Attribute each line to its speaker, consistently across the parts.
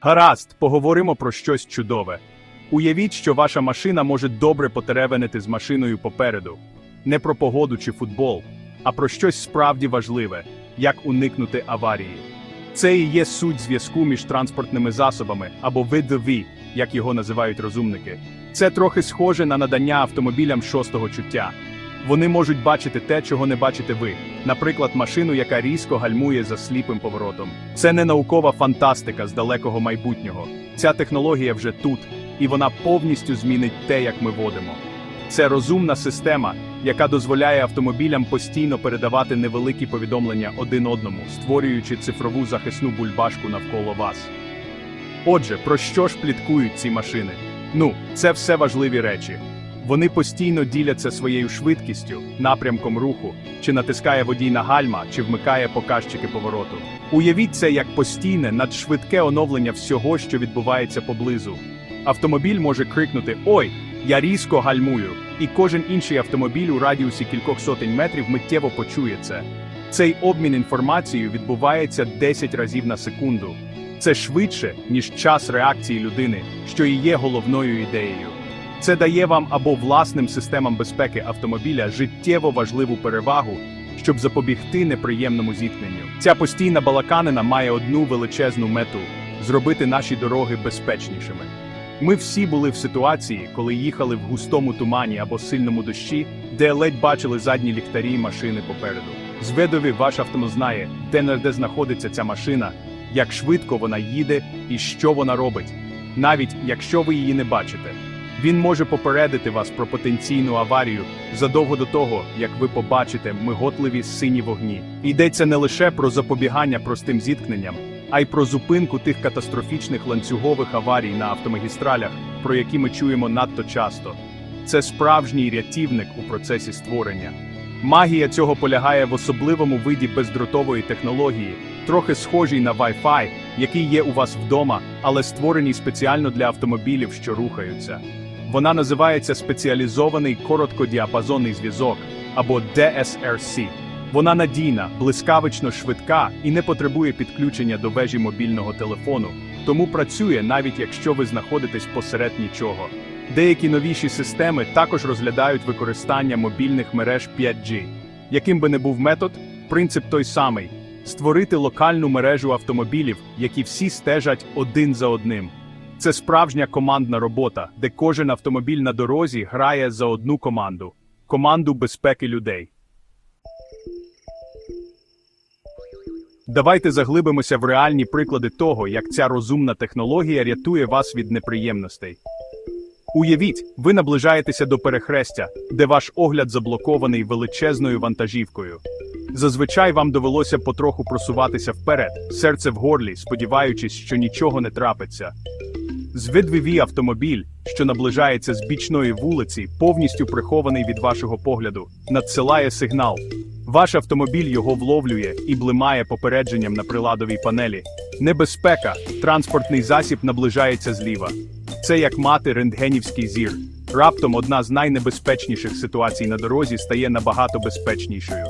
Speaker 1: Гаразд, поговоримо про щось чудове. Уявіть, що ваша машина може добре потеревенити з машиною попереду. Не про погоду чи футбол, а про щось справді важливе, як уникнути аварії. Це і є суть зв'язку між транспортними засобами або VDV, як його називають розумники. Це трохи схоже на надання автомобілям шостого чуття. Вони можуть бачити те, чого не бачите ви, наприклад, машину, яка різко гальмує за сліпим поворотом. Це не наукова фантастика з далекого майбутнього. Ця технологія вже тут, і вона повністю змінить те, як ми водимо. Це розумна система, яка дозволяє автомобілям постійно передавати невеликі повідомлення один одному, створюючи цифрову захисну бульбашку навколо вас. Отже, про що ж пліткують ці машини? Ну, це все важливі речі. Вони постійно діляться своєю швидкістю, напрямком руху, чи натискає водій на гальма, чи вмикає показчики повороту. Уявіть це як постійне, надшвидке оновлення всього, що відбувається поблизу. Автомобіль може крикнути Ой, я різко гальмую, і кожен інший автомобіль у радіусі кількох сотень метрів миттєво почує це. Цей обмін інформацією відбувається 10 разів на секунду. Це швидше, ніж час реакції людини, що і є головною ідеєю. Це дає вам або власним системам безпеки автомобіля життєво важливу перевагу, щоб запобігти неприємному зіткненню. Ця постійна балаканина має одну величезну мету зробити наші дороги безпечнішими. Ми всі були в ситуації, коли їхали в густому тумані або сильному дощі, де ледь бачили задні ліхтарі машини попереду. Зведові ваш автомобіль знає, де де знаходиться ця машина, як швидко вона їде і що вона робить, навіть якщо ви її не бачите. Він може попередити вас про потенційну аварію задовго до того, як ви побачите миготливі сині вогні. Йдеться не лише про запобігання простим зіткненням, а й про зупинку тих катастрофічних ланцюгових аварій на автомагістралях, про які ми чуємо надто часто. Це справжній рятівник у процесі створення. Магія цього полягає в особливому виді бездротової технології, трохи схожій на Wi-Fi, який є у вас вдома, але створеній спеціально для автомобілів, що рухаються. Вона називається спеціалізований короткодіапазонний зв'язок або DSRC. Вона надійна, блискавично швидка і не потребує підключення до вежі мобільного телефону, тому працює навіть якщо ви знаходитесь посеред нічого. Деякі новіші системи також розглядають використання мобільних мереж 5G. Яким би не був метод, принцип той самий: створити локальну мережу автомобілів, які всі стежать один за одним. Це справжня командна робота, де кожен автомобіль на дорозі грає за одну команду команду безпеки людей. Давайте заглибимося в реальні приклади того, як ця розумна технологія рятує вас від неприємностей. Уявіть, ви наближаєтеся до перехрестя, де ваш огляд заблокований величезною вантажівкою. Зазвичай вам довелося потроху просуватися вперед, серце в горлі, сподіваючись, що нічого не трапиться. Звідвіві автомобіль, що наближається з бічної вулиці, повністю прихований від вашого погляду, надсилає сигнал. Ваш автомобіль його вловлює і блимає попередженням на приладовій панелі. Небезпека, транспортний засіб наближається зліва. Це як мати рентгенівський зір. Раптом одна з найнебезпечніших ситуацій на дорозі стає набагато безпечнішою.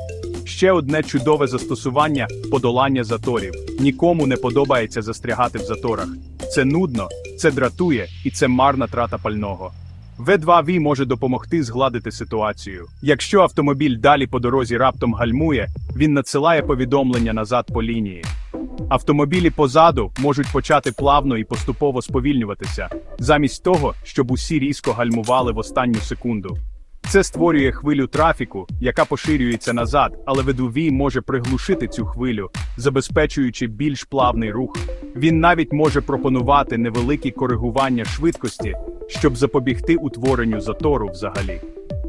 Speaker 1: Ще одне чудове застосування подолання заторів. Нікому не подобається застрягати в заторах. Це нудно, це дратує і це марна трата пального. В2V може допомогти згладити ситуацію. Якщо автомобіль далі по дорозі раптом гальмує, він надсилає повідомлення назад по лінії. Автомобілі позаду можуть почати плавно і поступово сповільнюватися, замість того, щоб усі різко гальмували в останню секунду. Це створює хвилю трафіку, яка поширюється назад, але ведувій може приглушити цю хвилю, забезпечуючи більш плавний рух. Він навіть може пропонувати невеликі коригування швидкості, щоб запобігти утворенню затору взагалі.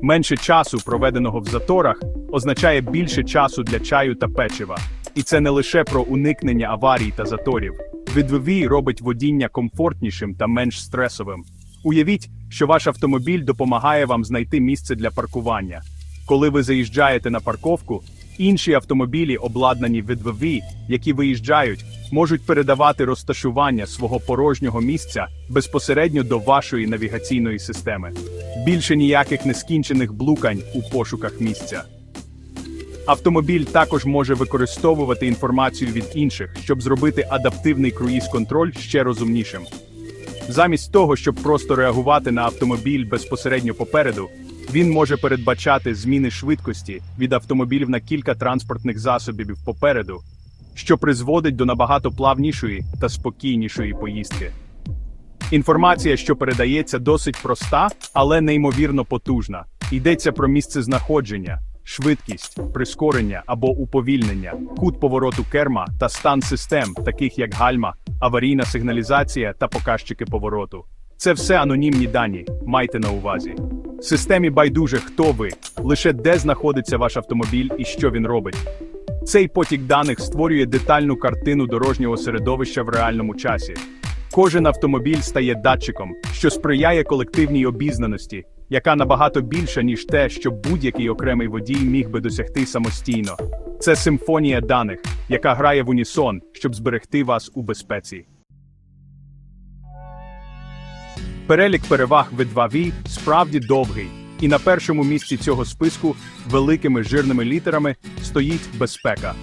Speaker 1: Менше часу, проведеного в заторах, означає більше часу для чаю та печива. І це не лише про уникнення аварій та заторів. Відвивій робить водіння комфортнішим та менш стресовим. Уявіть, що ваш автомобіль допомагає вам знайти місце для паркування. Коли ви заїжджаєте на парковку, інші автомобілі, обладнані відвиві, які виїжджають, можуть передавати розташування свого порожнього місця безпосередньо до вашої навігаційної системи. Більше ніяких нескінчених блукань у пошуках місця. Автомобіль також може використовувати інформацію від інших, щоб зробити адаптивний круїз-контроль ще розумнішим. Замість того, щоб просто реагувати на автомобіль безпосередньо попереду, він може передбачати зміни швидкості від автомобілів на кілька транспортних засобів попереду, що призводить до набагато плавнішої та спокійнішої поїздки. Інформація, що передається, досить проста, але неймовірно потужна. Йдеться про місце знаходження, швидкість, прискорення або уповільнення, кут повороту керма та стан систем, таких як гальма, аварійна сигналізація та показчики повороту. Це все анонімні дані, майте на увазі. Системі байдуже, хто ви, лише де знаходиться ваш автомобіль і що він робить. Цей потік даних створює детальну картину дорожнього середовища в реальному часі. Кожен автомобіль стає датчиком, що сприяє колективній обізнаності, яка набагато більша, ніж те, що будь-який окремий водій міг би досягти самостійно. Це симфонія даних, яка грає в унісон, щоб зберегти вас у безпеці. Перелік переваг V2V справді довгий, і на першому місці цього списку великими жирними літерами стоїть безпека.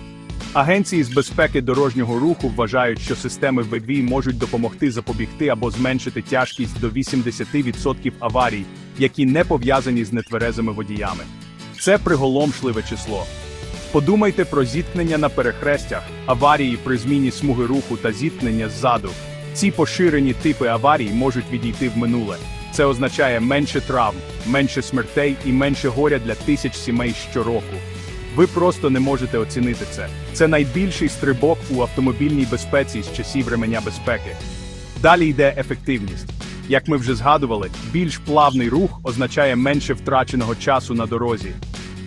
Speaker 1: Агенції з безпеки дорожнього руху вважають, що системи V2 можуть допомогти запобігти або зменшити тяжкість до 80% аварій, які не пов'язані з нетверезими водіями. Це приголомшливе число. Подумайте про зіткнення на перехрестях, аварії при зміні смуги руху та зіткнення ззаду. Ці поширені типи аварій можуть відійти в минуле. Це означає менше травм, менше смертей і менше горя для тисяч сімей щороку. Ви просто не можете оцінити це. Це найбільший стрибок у автомобільній безпеці з часів ременя безпеки. Далі йде ефективність. Як ми вже згадували, більш плавний рух означає менше втраченого часу на дорозі.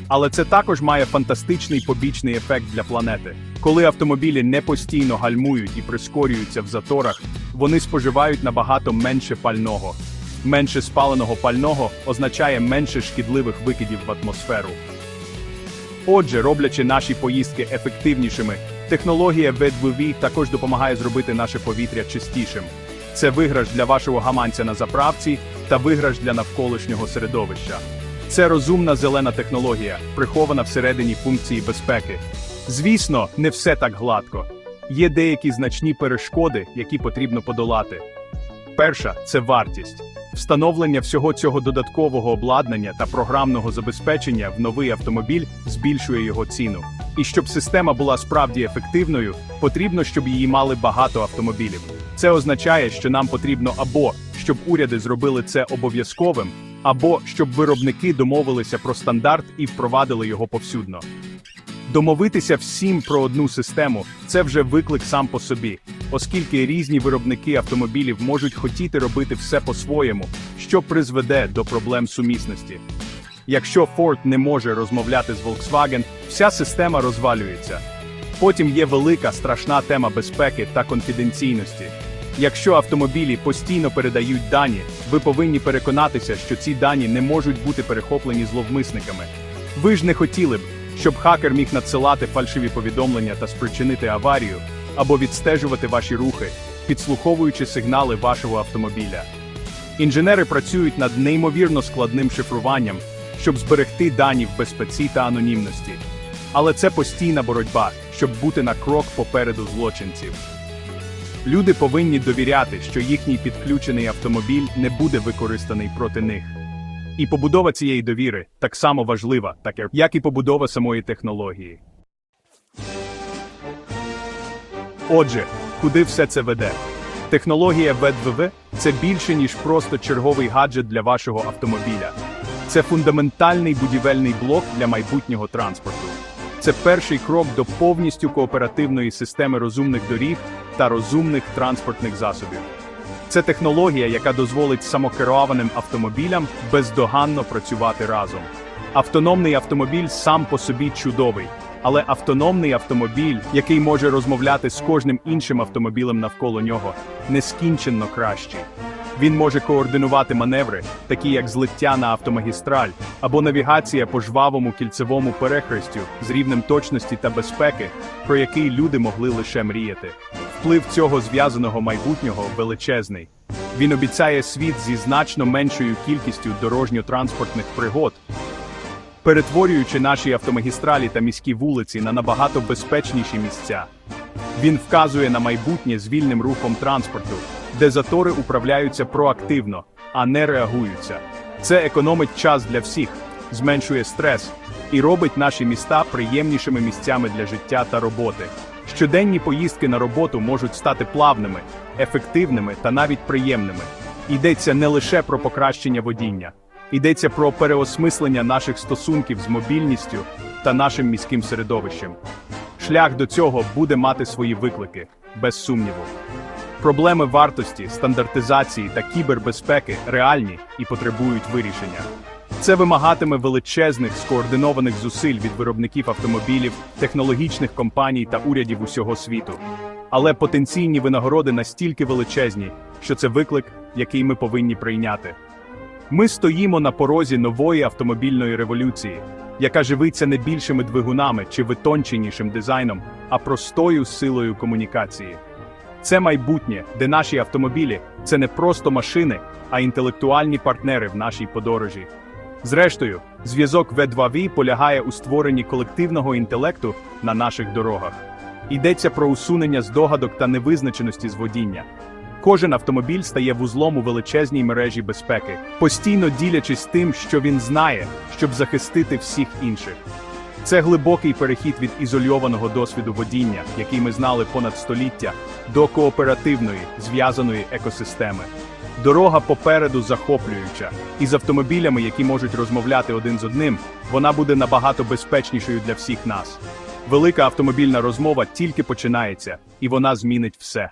Speaker 1: Але це також має фантастичний побічний ефект для планети. Коли автомобілі не постійно гальмують і прискорюються в заторах, вони споживають набагато менше пального. Менше спаленого пального означає менше шкідливих викидів в атмосферу. Отже, роблячи наші поїздки ефективнішими, технологія VEDVV також допомагає зробити наше повітря чистішим. Це виграш для вашого гаманця на заправці та виграш для навколишнього середовища. Це розумна зелена технологія, прихована всередині функції безпеки. Звісно, не все так гладко. Є деякі значні перешкоди, які потрібно подолати. Перша це вартість. Встановлення всього цього додаткового обладнання та програмного забезпечення в новий автомобіль збільшує його ціну. І щоб система була справді ефективною, потрібно, щоб її мали багато автомобілів. Це означає, що нам потрібно або щоб уряди зробили це обов'язковим, або щоб виробники домовилися про стандарт і впровадили його повсюдно. Домовитися всім про одну систему це вже виклик сам по собі, оскільки різні виробники автомобілів можуть хотіти робити все по-своєму, що призведе до проблем сумісності. Якщо Ford не може розмовляти з Volkswagen, вся система розвалюється. Потім є велика страшна тема безпеки та конфіденційності. Якщо автомобілі постійно передають дані, ви повинні переконатися, що ці дані не можуть бути перехоплені зловмисниками. Ви ж не хотіли б, щоб хакер міг надсилати фальшиві повідомлення та спричинити аварію, або відстежувати ваші рухи, підслуховуючи сигнали вашого автомобіля. Інженери працюють над неймовірно складним шифруванням, щоб зберегти дані в безпеці та анонімності. Але це постійна боротьба, щоб бути на крок попереду злочинців. Люди повинні довіряти, що їхній підключений автомобіль не буде використаний проти них. І побудова цієї довіри так само важлива, як і побудова самої технології. Отже, куди все це веде? Технологія VEDVV – це більше, ніж просто черговий гаджет для вашого автомобіля. Це фундаментальний будівельний блок для майбутнього транспорту. Це перший крок до повністю кооперативної системи розумних доріг та розумних транспортних засобів. Це технологія, яка дозволить самокерованим автомобілям бездоганно працювати разом. Автономний автомобіль сам по собі чудовий, але автономний автомобіль, який може розмовляти з кожним іншим автомобілем навколо нього, нескінченно кращий. Він може координувати маневри, такі як злиття на автомагістраль або навігація по жвавому кільцевому перехрестю з рівнем точності та безпеки, про який люди могли лише мріяти. Вплив цього зв'язаного майбутнього величезний. Він обіцяє світ зі значно меншою кількістю дорожньо-транспортних пригод. Перетворюючи наші автомагістралі та міські вулиці на набагато безпечніші місця. Він вказує на майбутнє з вільним рухом транспорту, де затори управляються проактивно, а не реагуються. Це економить час для всіх, зменшує стрес і робить наші міста приємнішими місцями для життя та роботи. Щоденні поїздки на роботу можуть стати плавними, ефективними та навіть приємними. Йдеться не лише про покращення водіння, йдеться про переосмислення наших стосунків з мобільністю та нашим міським середовищем. Шлях до цього буде мати свої виклики, без сумніву. Проблеми вартості, стандартизації та кібербезпеки реальні і потребують вирішення. Це вимагатиме величезних скоординованих зусиль від виробників автомобілів, технологічних компаній та урядів усього світу. Але потенційні винагороди настільки величезні, що це виклик, який ми повинні прийняти. Ми стоїмо на порозі нової автомобільної революції, яка живиться не більшими двигунами чи витонченішим дизайном, а простою силою комунікації. Це майбутнє, де наші автомобілі це не просто машини, а інтелектуальні партнери в нашій подорожі. Зрештою, зв'язок V2V полягає у створенні колективного інтелекту на наших дорогах. Йдеться про усунення здогадок та невизначеності з водіння. Кожен автомобіль стає вузлом у величезній мережі безпеки, постійно ділячись тим, що він знає, щоб захистити всіх інших. Це глибокий перехід від ізольованого досвіду водіння, який ми знали понад століття, до кооперативної, зв'язаної екосистеми. Дорога попереду захоплююча, і з автомобілями, які можуть розмовляти один з одним, вона буде набагато безпечнішою для всіх нас. Велика автомобільна розмова тільки починається, і вона змінить все.